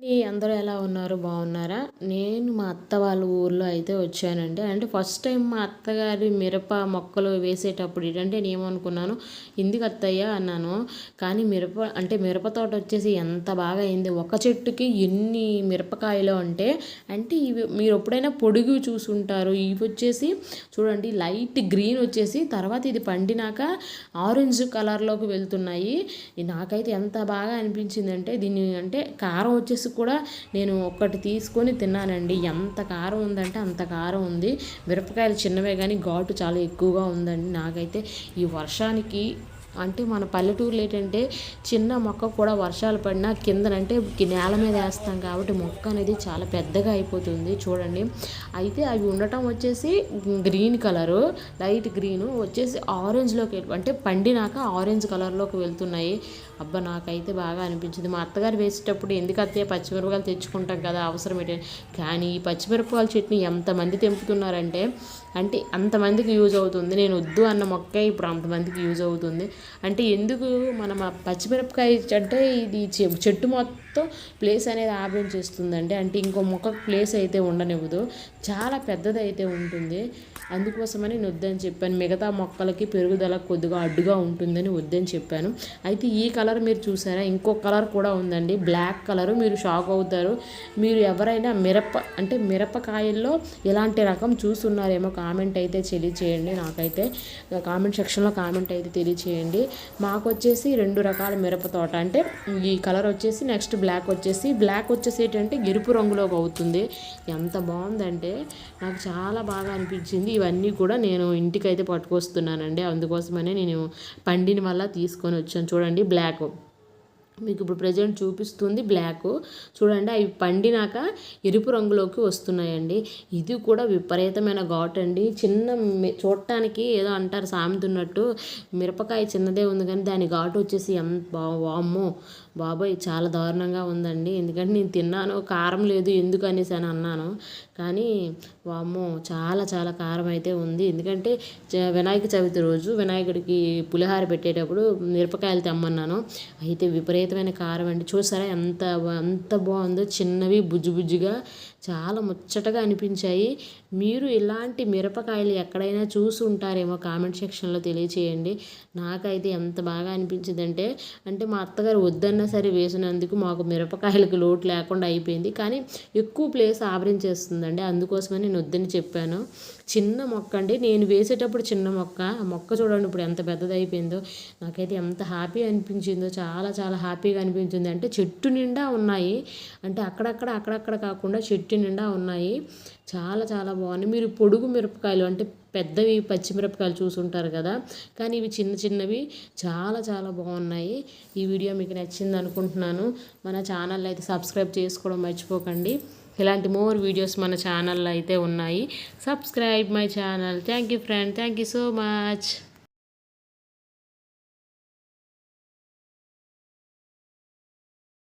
ఈ అందరూ ఎలా ఉన్నారు? బాగున్నారా? నేను మా అత్త వాళ్ళ ఊర్లో అయితే వచ్చానండి. అంటే ఫస్ట్ టైం మా అత్తగారి మిరప మొక్కలు వేసేటప్పుడు ఏంటంటే నేనేమనుకున్నాను ఎందుకు అత్తయ్య? అన్నాను. కానీ మిరప అంటే మిరప తోట వచ్చేసి ఎంత బాగా అయింది. ఒక చెట్టుకి ఎన్ని మిరపకాయలు అంటే అంటే ఇవి మీరు ఎప్పుడైనా పొడుగు చూసుంటారు. ఇవి వచ్చేసి చూడండి లైట్ గ్రీన్ వచ్చేసి తర్వాత ఇది పండినాక ఆరెంజ్ కలర్లోకి వెళ్తున్నాయి. నాకైతే ఎంత బాగా అనిపించిందంటే దీన్ని అంటే కారం వచ్చేసి కూడా నేను ఒక్కటి తీసుకొని తిన్నానండి. ఎంత కారం ఉందంటే అంత కారం ఉంది. మిరపకాయలు చిన్నవే కానీ ఘాటు చాలా ఎక్కువగా ఉందండి నాకైతే. ఈ వర్షానికి అంటే మన పల్లెటూరులో ఏంటంటే చిన్న మొక్క కూడా వర్షాలు పడినా కిందనంటే నేల మీద వేస్తాం కాబట్టి మొక్క అనేది చాలా పెద్దగా అయిపోతుంది చూడండి. అయితే అవి ఉండటం వచ్చేసి గ్రీన్ కలరు లైట్ గ్రీను వచ్చేసి ఆరెంజ్లోకి అంటే పండినాక ఆరెంజ్ కలర్లోకి వెళ్తున్నాయి. అబ్బా నాకైతే బాగా అనిపించింది. మా అత్తగారు వేసేటప్పుడు ఎందుకు అత్తయ్య పచ్చిమిరపకాయలు తెచ్చుకుంటాం కదా అవసరం ఏంటి? కానీ ఈ పచ్చిమిరపకాయల చట్నీ ఎంతమంది తెంపుతున్నారంటే అంటే అంతమందికి యూజ్ అవుతుంది. నేను వద్దు అన్న మొక్క ఇప్పుడు అంతమందికి యూజ్ అవుతుంది. అంటే ఎందుకు మనం ఆ పచ్చిమిరపకాయ అంటే ఇది చెట్టు మొత్తం ప్లేస్ అనేది ఆవరించేస్తుందండి అంటే ఇంకో మొక్క ప్లేస్ అయితే ఉండనివ్వదు. చాలా పెద్దది అయితే ఉంటుంది. అందుకోసమని నేను వద్దని చెప్పాను. మిగతా మొక్కలకి పెరుగుదల కొద్దిగా అడ్డుగా ఉంటుందని వద్దని చెప్పాను. అయితే ఈ కలర్ మీరు చూసారా? ఇంకో కలర్ కూడా ఉందండి. Black colour. మీరు షాక్ అవుతారు. మీరు ఎవరైనా మిరప అంటే మిరపకాయల్లో ఎలాంటి రకం చూస్తున్నారేమో కామెంట్ అయితే తెలియచేయండి. నాకైతే కామెంట్ సెక్షన్లో కామెంట్ అయితే తెలియచేయండి. మాకు వచ్చేసి రెండు రకాల మిరప తోట. అంటే ఈ కలర్ వచ్చేసి నెక్స్ట్ బ్లాక్ వచ్చేసి. బ్లాక్ వచ్చేసి ఏంటంటే ఎరుపు రంగులోకి అవుతుంది. ఎంత బాగుందంటే నాకు చాలా బాగా అనిపించింది. ఇవన్నీ కూడా నేను ఇంటికైతే పట్టుకొస్తున్నానండి. అందుకోసమనే నేను పండిన వల్ల తీసుకొని వచ్చాను. చూడండి బ్లాక్. మీకు ఇప్పుడు ప్రజెంట్ చూపిస్తుంది బ్లాక్. చూడండి అవి పండినాక ఎరుపు రంగులోకి వస్తున్నాయండి. ఇది కూడా విపరీతమైన ఘాట్ అండి. చిన్న చూడటానికి ఏదో అంటారు సామెతున్నట్టు. మిరపకాయ చిన్నదే ఉంది కానీ దాని ఘాటు వచ్చేసి ఎంత వామ్మో. బాబాయ్ చాలా దారుణంగా ఉందండి. ఎందుకంటే నేను తిన్నాను కారం లేదు ఎందుకు అనేసి అని అన్నాను. కానీ వామ్మో చాలా చాలా కారం అయితే ఉంది. ఎందుకంటే వినాయక చవితి రోజు వినాయకుడికి పులిహార పెట్టేటప్పుడు మిరపకాయలు తెమ్మన్నాను. అయితే విపరీత విపరీతమైన కారం అండి. చూసారా ఎంత ఎంత బాగుందో చిన్నవి బుజ్జు బుజ్జుగా చాలా ముచ్చటగా అనిపించాయి. మీరు ఇలాంటి మిరపకాయలు ఎక్కడైనా చూసి ఉంటారేమో కామెంట్ సెక్షన్లో తెలియచేయండి. నాకైతే ఎంత బాగా అనిపించిందంటే అంటే మా అత్తగారు వద్దన్నా సరే వేసినందుకు మాకు మిరపకాయలకు లోటు లేకుండా అయిపోయింది. కానీ ఎక్కువ ప్లేస్ ఆవరించేస్తుందండి. అందుకోసమని నేను వద్దని చెప్పాను. చిన్న మొక్క అండి. నేను వేసేటప్పుడు చిన్న మొక్క. మొక్క చూడండి ఇప్పుడు ఎంత పెద్దది అయిపోయిందో నాకైతే ఎంత హ్యాపీ అనిపించిందో చాలా చాలా హ్యాపీగా అనిపించింది. అంటే చెట్టు నిండా ఉన్నాయి. అంటే అక్కడక్కడ అక్కడక్కడ కాకుండా చెట్టు నిండా ఉన్నాయి. చాలా చాలా బాగుంది మీరు పొడుగు మిరపకాయలు అంటే పెద్దవి పచ్చిమిరపకాయలు చూసుంటారు కదా. కానీ ఇవి చిన్న చిన్నవి చాలా చాలా బాగున్నాయి. ఈ వీడియో మీకు నచ్చింది అనుకుంటున్నాను. మన ఛానల్ అయితే సబ్స్క్రైబ్ చేసుకోవడం మర్చిపోకండి. ఇలాంటి మోర్ వీడియోస్ మన ఛానల్లో అయితే ఉన్నాయి. Subscribe my channel. Thank you friend. Thank you so much.